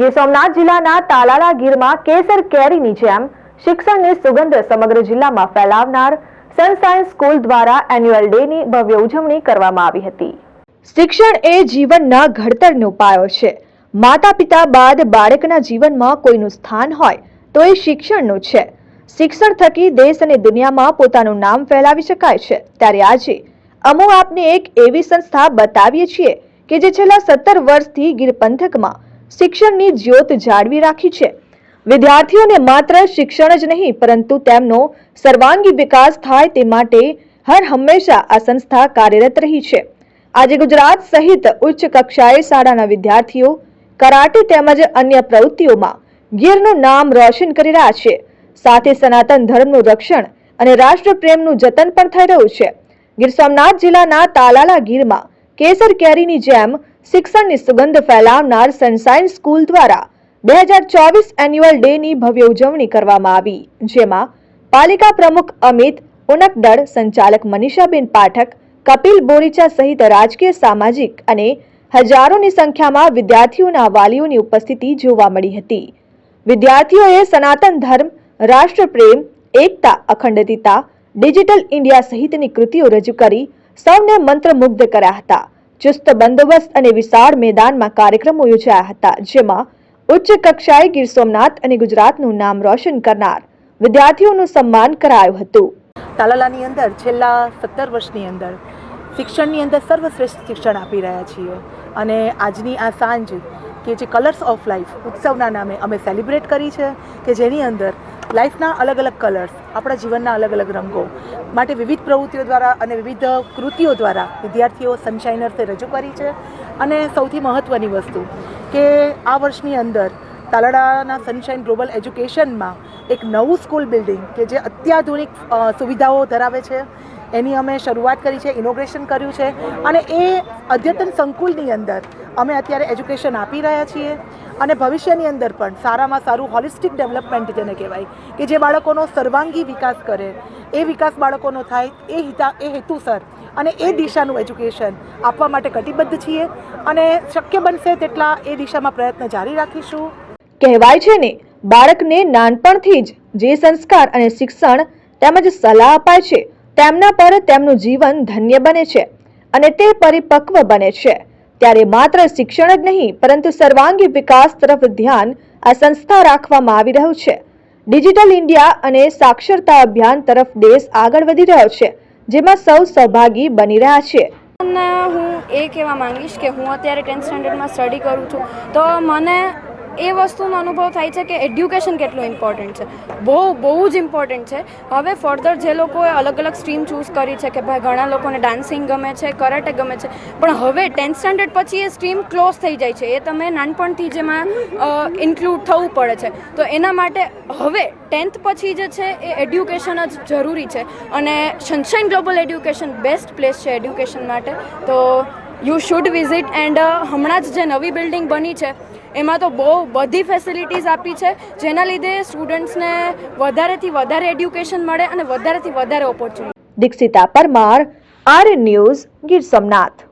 ગીર સોમનાથ જિલ્લાના તાલાલા ગીરમાં કેસર કેરીની જેમ શિક્ષણની સુગંધ સમગ્ર જિલ્લામાં ફેલાવનાર સનસાઇન સ્કૂલ દ્વારા એન્યુઅલ ડેની ભવ્ય ઉજવણી કરવામાં આવી હતી. શિક્ષણ એ જીવનના ઘડતરનો પાયો છે. માતા પિતા બાદ બાળકના જીવનમાં કોઈનું સ્થાન હોય તો એ શિક્ષણનું છે. શિક્ષણ થકી દેશ અને દુનિયામાં પોતાનું નામ ફેલાવી શકાય છે. ત્યારે આજે અમો આપને એક એવી સંસ્થા બતાવીએ છીએ કે જે છેલ્લા સત્તર વર્ષથી ગીર પંથકમાં શિક્ષણની જ્યોત જાળવી રાખી છે. વિદ્યાર્થીઓને માત્ર શિક્ષણ જ નહીં, પરંતુ તેમનો સર્વાંગી વિકાસ થાય તે માટે હર હંમેશા આ સંસ્થા કાર્યરત રહી છે. આજે ગુજરાત સહિત ઉચ્ચ કક્ષાએ શાળાના વિદ્યાર્થીઓ, કરાટે તેમજ અન્ય પ્રવૃત્તિઓમાં ગીરનું નામ રોશન કરી રહ્યા છે. સાથે સનાતન ધર્મનું રક્ષણ અને રાષ્ટ્રપ્રેમનું જતન પણ થઈ રહ્યું છે. ગીર સોમનાથ જિલ્લાના તાલાલા ગીરમાં કેસર કેરીની જેમ શિક્ષણની સુગંધ ફેલાવનાર સનસાઇન સ્કૂલ દ્વારા બે હજાર ચોવીસ એન્યુઅલ ડેની ભવ્ય ઉજવણી કરવામાં આવી, જેમાં પાલિકા પ્રમુખ અમિત ઉનકદળ સંચાલક મનીષાબેન પાઠક, કપિલ બોરીચા સહિત રાજકીય, સામાજિક અને હજારોની સંખ્યામાં વિદ્યાર્થીઓના વાલીઓની ઉપસ્થિતિ જોવા મળી હતી. વિદ્યાર્થીઓએ સનાતન ધર્મ રાષ્ટ્રપ્રેમ એકતા, અખંડિતતા, ડિજિટલ ઇન્ડિયા સહિતની કૃતિઓ રજૂ કરી સૌને મંત્રમુગ્ધ કર્યા હતા. ચુસ્ત બંદોબસ્ત અને વિશાળ મેદાનમાં કાર્યક્રમો યોજાયા હતા, જેમાં ઉચ્ચ કક્ષાએ ગીર સોમનાથ અને ગુજરાતનું નામ રોશન કરનાર વિદ્યાર્થીઓનું સન્માન કરાયું હતું. તાલાલાની અંદર છેલ્લા સત્તર વર્ષની અંદર શિક્ષણની અંદર સર્વશ્રેષ્ઠ શિક્ષણ આપી રહ્યા છીએ. અને આજની આ સાંજ કે જે કલર્સ ઓફ લાઈફ ઉત્સવના નામે અમે સેલિબ્રેટ કરી છે કે જેની અંદર લાઈફના અલગ અલગ કલર્સ આપણા જીવનના અલગ અલગ રંગો માટે વિવિધ પ્રવૃત્તિઓ દ્વારા અને વિવિધ કૃતિઓ દ્વારા વિદ્યાર્થીઓ સનશાઇનર્સે રજૂ કરી છે. અને સૌથી મહત્ત્વની વસ્તુ કે આ વર્ષની અંદર તાલાડાના સનશાઇન ગ્લોબલ એજ્યુકેશનમાં એક નવું સ્કૂલ બિલ્ડિંગ કે જે અત્યાધુનિક સુવિધાઓ ધરાવે છે, એની અમે શરૂઆત કરી છે ઇનોગ્રેશન કર્યું છે. અને એ અદ્યતન સંકુલની અંદર અમે અત્યારે એજ્યુકેશન આપી રહ્યા છીએ. અને ભવિષ્યની અંદર પણ સારામાં સારું હોલિસ્ટિક ડેવલપમેન્ટ જેને કહેવાય, કે જે બાળકોનો સર્વાંગી વિકાસ કરે, એ વિકાસ બાળકોનો થાય, એ હિતા, એ હેતુસર અને એ દિશાનું એજ્યુકેશન આપવા માટે કટિબદ્ધ છીએ અને શક્ય બનશે તેટલા એ દિશામાં પ્રયત્ન જારી રાખીશું. કહેવાય છે ને, બાળકને નાનપણથી જ જે સંસ્કાર અને શિક્ષણ તેમજ સલાહ અપાય છે, તેમના પર તેમનું જીવન ધન્ય બને છે અને તે પરિપક્વ બને છે. ત્યારે માત્ર શિક્ષણ જ નહીં, પરંતુ સર્વાંગી વિકાસ તરફ ધ્યાન આ સંસ્થા રાખવામાં આવી રહ્યું છે. ડિજિટલ ઇન્ડિયા અને સાક્ષરતા અભિયાન તરફ દેશ આગળ વધી રહ્યો છે, જેમાં સૌ સહભાગી બની રહ્યા છે. હું એ કહેવા માંગીશ કે હું અત્યારે ટેન્થ સ્ટાન્ડર્ડમાં સ્ટડી કરું છું. તો મને એ વસ્તુનો અનુભવ થાય છે કે એડ્યુકેશન કેટલું ઇમ્પોર્ટન્ટ છે. બહુ બહુ જ ઇમ્પોર્ટન્ટ છે. હવે ફર્ધર જે લોકોએ અલગ અલગ સ્ટ્રીમ ચૂઝ કરી છે કે ભાઈ ઘણા લોકોને ડાન્સિંગ ગમે છે કરાટે ગમે છે, પણ હવે ટેન્થ સ્ટાન્ડર્ડ પછી એ સ્ટ્રીમ ક્લોઝ થઈ જાય છે. એ તમે નાનપણથી જેમાં ઇન્ક્લુડ થવું પડે છે. તો એના માટે હવે ટેન્થ પછી જે છે એ એડ્યુકેશન જ જરૂરી છે. અને sunshine global education best place છે એડ્યુકેશન માટે. તો યુ શુડ વિઝિટ એન્ડ હમણાં જ જે નવી બિલ્ડિંગ બની છે, એમાં તો બહુ બધી ફેસિલિટીઝ આપી છે, જેના લીધે સ્ટુડન્ટ્સને વધારેથી વધારે એડ્યુકેશન મળે અને વધારેથી વધારે opportunity Dikshita Parmar R news Gir Somnath.